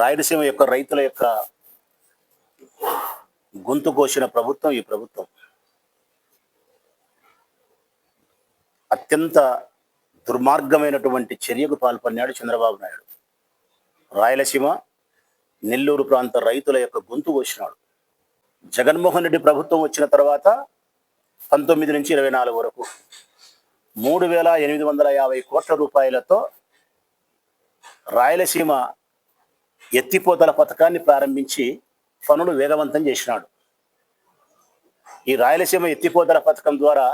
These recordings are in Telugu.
రాయలసీమ యొక్క రైతుల యొక్క గొంతు కోసిన ప్రభుత్వం ఈ ప్రభుత్వం. అత్యంత దుర్మార్గమైనటువంటి చర్యకు పాల్పడినాడు చంద్రబాబు నాయుడు. రాయలసీమ నెల్లూరు ప్రాంత రైతుల యొక్క గొంతు కోసినాడు. జగన్మోహన్ రెడ్డి ప్రభుత్వం వచ్చిన తర్వాత పంతొమ్మిది నుంచి ఇరవై నాలుగు వరకు మూడు వేల ఎనిమిది వందల యాభై కోట్ల రూపాయలతో రాయలసీమ ఎత్తిపోతల పథకాన్ని ప్రారంభించి పనులు వేగవంతం చేసినాడు. ఈ రాయలసీమ ఎత్తిపోతల పథకం ద్వారా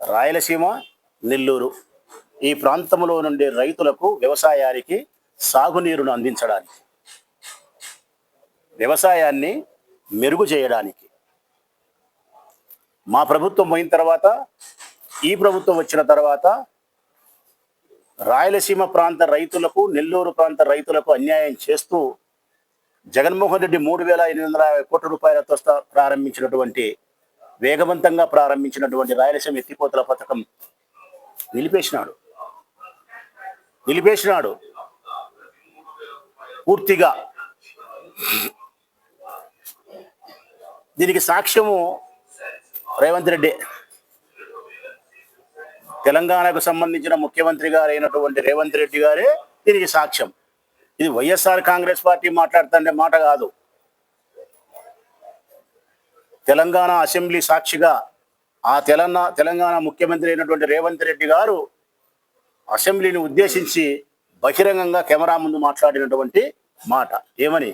రాయలసీమ నెల్లూరు ఈ ప్రాంతంలో నుండి రైతులకు వ్యవసాయానికి సాగునీరును అందించడానికి వ్యవసాయాన్ని మెరుగు చేయడానికి. మా ప్రభుత్వం పోయిన తర్వాత ఈ ప్రభుత్వం వచ్చిన తర్వాత రాయలసీమ ప్రాంత రైతులకు నెల్లూరు ప్రాంత రైతులకు అన్యాయం చేస్తూ జగన్మోహన్ రెడ్డి మూడు వేల ఎనిమిది వందల యాభై కోట్ల రూపాయలతో ప్రారంభించినటువంటి వేగవంతంగా ప్రారంభించినటువంటి రాయలసీమ ఎత్తిపోతల పథకం నిలిపేసినాడు. నిలిపేసినాడు. పూర్తిగా దీనికి సాక్ష్యము రేవంత్ రెడ్డి తెలంగాణకు సంబంధించిన ముఖ్యమంత్రి గారు అయినటువంటి రేవంత్ రెడ్డి గారే దీనికి సాక్ష్యం. ఇది వైఎస్ఆర్ కాంగ్రెస్ పార్టీ మాట్లాడుతుండే మాట కాదు. తెలంగాణ అసెంబ్లీ సాక్షిగా ఆ తెలంగాణ తెలంగాణ ముఖ్యమంత్రి అయినటువంటి రేవంత్ రెడ్డి గారు అసెంబ్లీని ఉద్దేశించి బహిరంగంగా కెమెరా ముందు మాట్లాడినటువంటి మాట. ఏమని?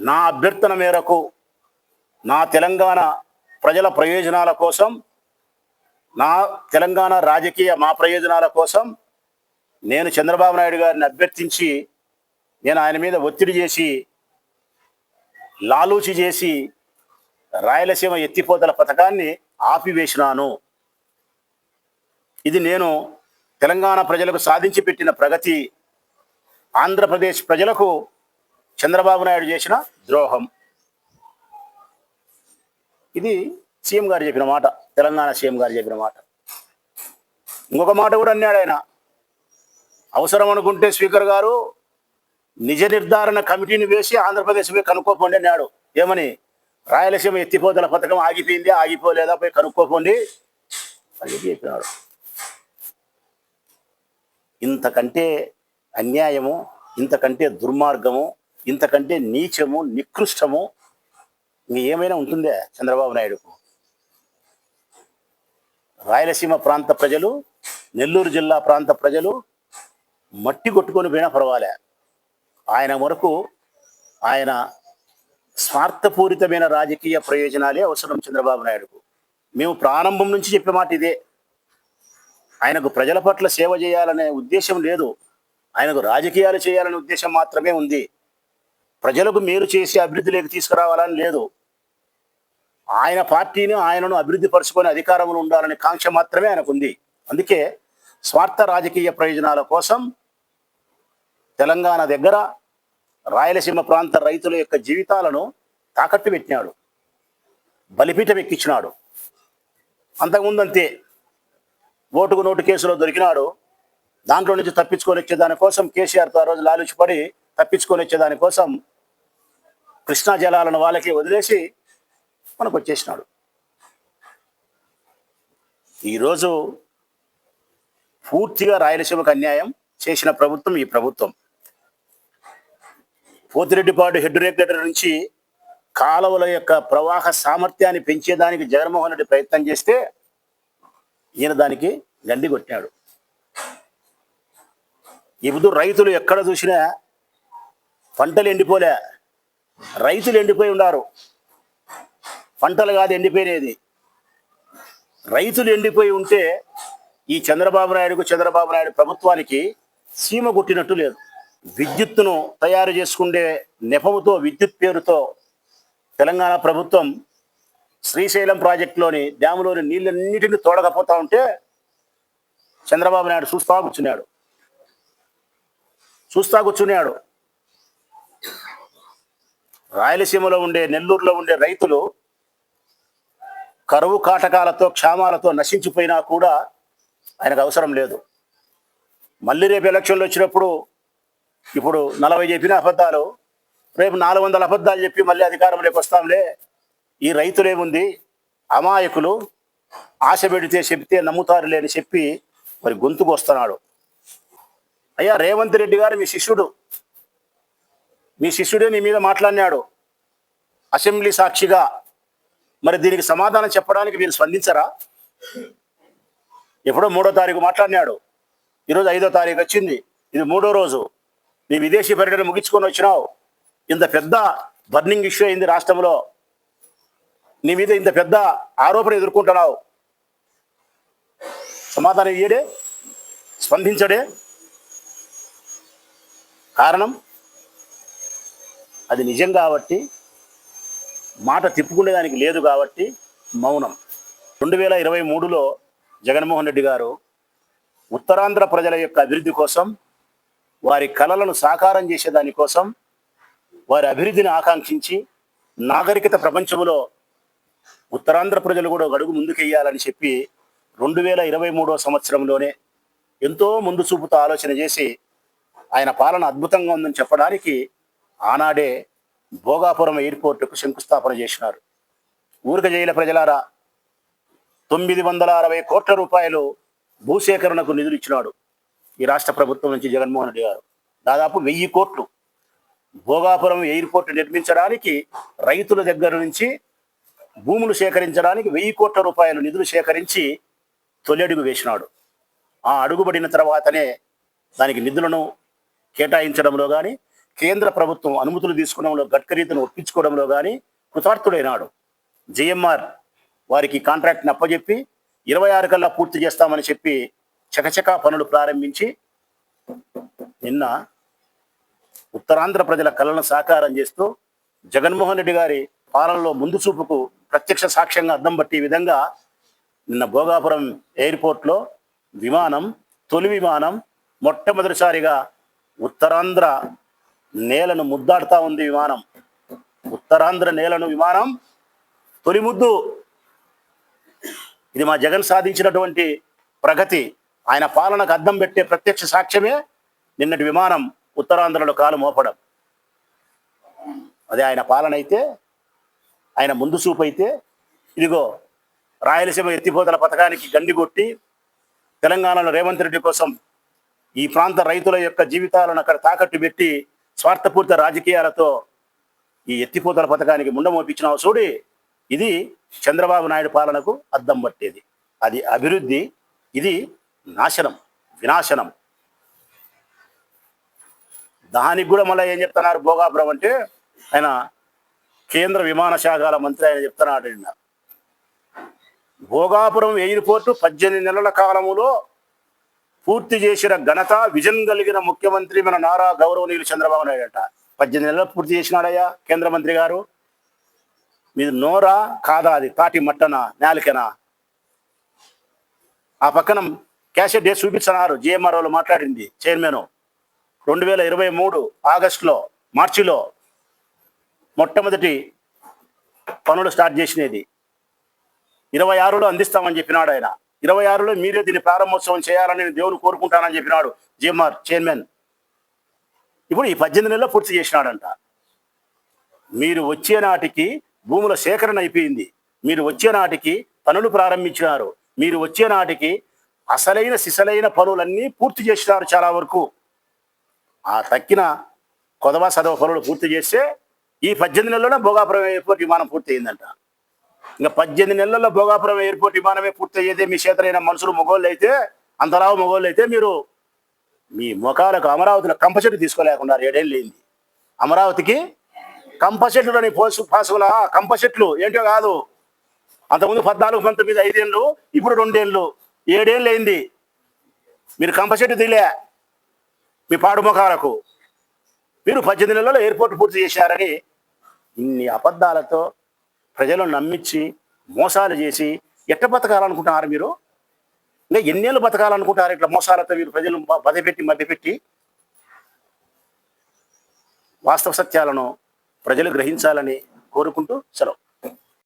నా అభ్యర్థన మేరకు నా తెలంగాణ ప్రజల ప్రయోజనాల కోసం నా తెలంగాణ రాజకీయ మా ప్రయోజనాల కోసం నేను చంద్రబాబు నాయుడు గారిని అభ్యర్థించి నేను ఆయన మీద ఒత్తిడి చేసి లాలూచి చేసి రాయలసీమ ఎత్తిపోతల పథకాన్ని ఆపివేసినాను. ఇది నేను తెలంగాణ ప్రజలకు సాధించి పెట్టిన ప్రగతి ఆంధ్రప్రదేశ్ ప్రజలకు చంద్రబాబు నాయుడు చేసిన ద్రోహం. ఇది సీఎం గారు చెప్పిన మాట. తెలంగాణ సీఎం గారు చెప్పిన మాట. ఇంకొక మాట కూడా అన్నాడు ఆయన. అవసరం అనుకుంటే స్పీకర్ గారు నిజ నిర్ధారణ కమిటీని వేసి ఆంధ్రప్రదేశ్ పోయి కనుక్కోపోండి అన్నాడు. ఏమని? రాయలసీమ ఎత్తిపోతల పథకం ఆగిపోయింది ఆగిపోలేదా? పోయి కనుక్కోపోండి అని చెప్పి చెప్పినాడు. ఇంతకంటే అన్యాయము ఇంతకంటే దుర్మార్గము ఇంతకంటే నీచము నికృష్టము ఇంక ఏమైనా ఉంటుందే చంద్రబాబు నాయుడుకు? రాయలసీమ ప్రాంత ప్రజలు నెల్లూరు జిల్లా ప్రాంత ప్రజలు మట్టి కొట్టుకొని పోయినా పర్వాలే. ఆయన వరకు ఆయన స్వార్థపూరితమైన రాజకీయ ప్రయోజనాలే అవసరం చంద్రబాబు నాయుడుకు. మేము ప్రారంభం నుంచి చెప్పే మాట ఇదే. ఆయనకు ప్రజల పట్ల సేవ చేయాలనే ఉద్దేశం లేదు. ఆయనకు రాజకీయాలు చేయాలనే ఉద్దేశం మాత్రమే ఉంది. ప్రజలకు మేలు చేసి అభివృద్ధిలోకి తీసుకురావాలని లేదు. ఆయన పార్టీని ఆయనను అభివృద్ధి పరుచుకొని అధికారంలో ఉండాలనే కాంక్ష మాత్రమే ఆయనకు ఉంది అందుకే స్వార్థ రాజకీయ ప్రయోజనాల కోసం తెలంగాణ దగ్గర రాయలసీమ ప్రాంత రైతుల యొక్క జీవితాలను తాకట్టు పెట్టినాడు. బలిపీఠం ఎక్కించినాడు. అంతకుముందంతే ఓటుకు నోటు కేసులో దొరికినాడు. దాంట్లో నుంచి తప్పించుకొని వచ్చే కేసీఆర్ కేసీఆర్తో ఆ రోజు లాలుచిపడి తప్పించుకొని వచ్చే కృష్ణా జలాలను వాళ్ళకి వదిలేసి మనకు వచ్చేసినాడు ఈరోజు పూర్తిగా రాయలసీమకు అన్యాయం చేసిన ప్రభుత్వం ఈ ప్రభుత్వం. పోతిరెడ్డిపాడు హెడ్ రెగ్యులేటర్ నుంచి కాలువల యొక్క ప్రవాహ సామర్థ్యాన్ని పెంచేదానికి జగన్మోహన్ రెడ్డి ప్రయత్నం చేస్తే ఈయన దానికి గండి కొట్టాడు ఇప్పుడు రైతులు ఎక్కడ చూసినా పంటలు ఎండిపోలే. రైతులు ఎండిపోయి ఉన్నారు. పంటలు కాదు ఎండిపోయినది. రైతులు ఎండిపోయి ఉంటే ఈ చంద్రబాబు నాయుడుకు చంద్రబాబు నాయుడు ప్రభుత్వానికి సీమ కొట్టినట్టు లేదు. విద్యుత్తును తయారు చేసుకుండే నెపముతో విద్యుత్ పేరుతో తెలంగాణ ప్రభుత్వం శ్రీశైలం ప్రాజెక్టులోని డ్యాములోని నీళ్ళన్నిటిని తోడకపోతా ఉంటే చంద్రబాబు నాయుడు చూస్తా కూర్చున్నాడు. చూస్తా కూర్చున్నాడు. రాయలసీమలో ఉండే నెల్లూరులో ఉండే రైతులు కరువు కాటకాలతో క్షామాలతో నశించిపోయినా కూడా ఆయనకు అవసరం లేదు. మళ్ళీ రేపు ఎలక్షన్లు వచ్చినప్పుడు ఇప్పుడు నలభై చెప్పిన అబద్ధాలు రేపు నాలుగు వందల అబద్ధాలు చెప్పి మళ్ళీ అధికారంలోకి వస్తాంలే. ఈ రైతులేముంది? అమాయకులు ఆశ పెడితే చెప్తే నమ్ముతారులే అని చెప్పి మరి గొంతుకు వస్తున్నాడు. అయ్యా రేవంత్ రెడ్డి గారు మీ శిష్యుడు. మీ శిష్యుడే నీ మీద మాట్లాడినాడు. అసెంబ్లీ సాక్షిగా మరి దీనికి సమాధానం చెప్పడానికి మీరు స్పందించరా? ఎప్పుడో మూడో తారీఖు మాట్లాడినాడు. ఈరోజు ఐదో తారీఖు వచ్చింది. ఇది మూడో రోజు. నీ విదేశీ పర్యటన ముగించుకొని వచ్చినావు. ఇంత పెద్ద బర్నింగ్ ఇష్యూ అయింది రాష్ట్రంలో. నీ మీద ఇంత పెద్ద ఆరోపణ ఎదుర్కొంటున్నావు. సమాధానం ఇయ్యడే? స్పందించడే? కారణం? అది నిజం కాబట్టి మాట తిప్పుకునేదానికి లేదు కాబట్టి మౌనం. రెండు వేల ఇరవై మూడులో జగన్మోహన్ రెడ్డి గారు ఉత్తరాంధ్ర ప్రజల యొక్క అభివృద్ధి కోసం వారి కళలను సాకారం చేసేదాని కోసం వారి అభివృద్ధిని ఆకాంక్షించి నాగరికత ప్రపంచంలో ఉత్తరాంధ్ర ప్రజలు కూడా ఒక అడుగు ముందుకెయ్యాలని చెప్పి రెండు వేల ఇరవై మూడో సంవత్సరంలోనే ఎంతో ముందు చూపుతో ఆలోచన చేసి ఆయన పాలన అద్భుతంగా ఉందని చెప్పడానికి ఆనాడే భోగాపురం ఎయిర్పోర్టుకు శంకుస్థాపన చేసినారు. ఊరిక జైల ప్రజలారా తొమ్మిది వందల అరవై కోట్ల రూపాయలు భూసేకరణకు నిధులు ఇచ్చినాడు ఈ రాష్ట్ర ప్రభుత్వం నుంచి జగన్మోహన్ రెడ్డి గారు. దాదాపు వెయ్యి కోట్లు భోగాపురం ఎయిర్పోర్ట్ నిర్మించడానికి రైతుల దగ్గర నుంచి భూములు సేకరించడానికి వెయ్యి కోట్ల రూపాయలు నిధులు సేకరించి తొలి అడుగు వేసినాడు. ఆ అడుగుబడిన తర్వాతనే దానికి నిధులను కేటాయించడంలో కానీ కేంద్ర ప్రభుత్వం అనుమతులు తీసుకోవడంలో గడ్కరీతను ఒప్పించుకోవడంలో కానీ కృతార్థుడైనాడు. జిఎంఆర్ వారికి కాంట్రాక్ట్ని అప్పజెప్పి ఇరవై ఆరు కల్లా పూర్తి చేస్తామని చెప్పి చకచకా పనులు ప్రారంభించి నిన్న ఉత్తరాంధ్ర ప్రజల కళలను సాకారం చేస్తూ జగన్మోహన్ రెడ్డి గారి పాలనలో ముందు చూపుకు ప్రత్యక్ష సాక్ష్యంగా అద్దం పట్టే విధంగా నిన్న భోగాపురం ఎయిర్పోర్ట్లో విమానం తొలి విమానం మొట్టమొదటిసారిగా ఉత్తరాంధ్ర నేలను ముద్దాడుతా ఉంది విమానం. ఉత్తరాంధ్ర నేలను విమానం తొలి ముద్దు ఇది మా జగన్ సాధించినటువంటి ప్రగతి. ఆయన పాలనకు అద్దం పెట్టే ప్రత్యక్ష సాక్ష్యమే నిన్నటి విమానం ఉత్తరాంధ్రలో కాలు మోపడం. అదే ఆయన పాలన అయితే ఆయన ముందు చూపు అయితే ఇదిగో రాయలసీమ ఎత్తిపోతల పథకానికి గండి కొట్టి తెలంగాణలో రేవంత్ రెడ్డి కోసం ఈ ప్రాంత రైతుల యొక్క జీవితాలను అక్కడ తాకట్టు పెట్టి స్వార్థపూరిత రాజకీయాలతో ఈ ఎత్తిపోతల పథకానికి ముండమోపించినావు చూడి ఇది చంద్రబాబు నాయుడు పాలనకు అద్దం పట్టేది. అది అభివృద్ధి ఇది నాశనం వినాశనం. దానికి కూడా మళ్ళీ ఏం చెప్తున్నారు భోగాపురం అంటే ఆయన కేంద్ర విమాన శాఖల మంత్రి ఆయన చెప్తున్నాడు భోగాపురం ఎయిర్పోర్టు పద్దెనిమిది నెలల కాలంలో పూర్తి చేసిన ఘనత విజన్ కలిగిన ముఖ్యమంత్రి మన నారా గౌరవనీయులు చంద్రబాబు నాయుడు అంట. పద్దెనిమిది నెలలు పూర్తి చేసినాడయ్యా కేంద్ర మంత్రి గారు. మీరు నోరా కాదా అది? తాటి మట్టనా నేలకెనా? ఆ పక్కన క్యాసెట్ డేట్ చూపించన్నారు జిఎంఆర్ మాట్లాడింది చైర్మన్. రెండు వేల ఇరవై మూడు ఆగస్టులో మార్చిలో మొట్టమొదటి పనులు స్టార్ట్ చేసినది. ఇరవై ఆరులో అందిస్తామని చెప్పినాడు ఆయన. ఇరవై ఆరులో మీరే దీన్ని ప్రారంభోత్సవం చేయాలని నేను దేవుని కోరుకుంటానని చెప్పినాడు జిఎంఆర్ చైర్మన్. ఇప్పుడు ఈ పద్దెనిమిది నెలల్లో పూర్తి చేసినాడంట. మీరు వచ్చే నాటికి భూముల సేకరణ అయిపోయింది. మీరు వచ్చే నాటికి పనులు ప్రారంభించినారు. మీరు వచ్చే నాటికి అసలైన సిసలైన పనులన్నీ పూర్తి చేసినారు చాలా వరకు. ఆ తక్కిన కొదవ సదవ పనులు పూర్తి చేస్తే ఈ పద్దెనిమిది నెలల్లోనే భోగాపురం ఎయిర్పోర్ట్ విమానం పూర్తి అయిందంట ఇంకా పద్దెనిమిది నెలల్లో భోగాపురం ఎయిర్పోర్ట్ విమానమే పూర్తయ్యేదే మీ చేతనైన మనుషులు మొగోళ్ళు అయితే అంతలావు మొగోళ్ళు అయితే మీరు మీ ముఖాలకు అమరావతిలో కంపచెట్టు తీసుకోలేకుండా ఏడేళ్ళు అయింది అమరావతికి కంప అని పోసు పాసుల కంపచెట్లు ఏంటో కాదు. అంతకుముందు పద్నాలుగు పంతొమ్మిది ఐదేళ్ళు ఇప్పుడు రెండేళ్ళు ఏడేళ్ళు అయింది మీరు కంప చెట్టు తీలే మీ పాడు ముఖాలకు. మీరు పద్దెనిమిది నెలల్లో ఎయిర్పోర్ట్ పూర్తి చేశారని ఇన్ని అబద్ధాలతో ప్రజలను నమ్మించి మోసాలు చేసి ఎట్ట బతకాలనుకుంటున్నారు మీరు? ఇంకా ఎన్నేళ్ళు బతకాలనుకుంటారు ఇట్లా మోసాలతో మీరు ప్రజలు బదపెట్టి మభ్యపెట్టి? వాస్తవ సత్యాలను ప్రజలు గ్రహించాలని కోరుకుంటూ సెలవు.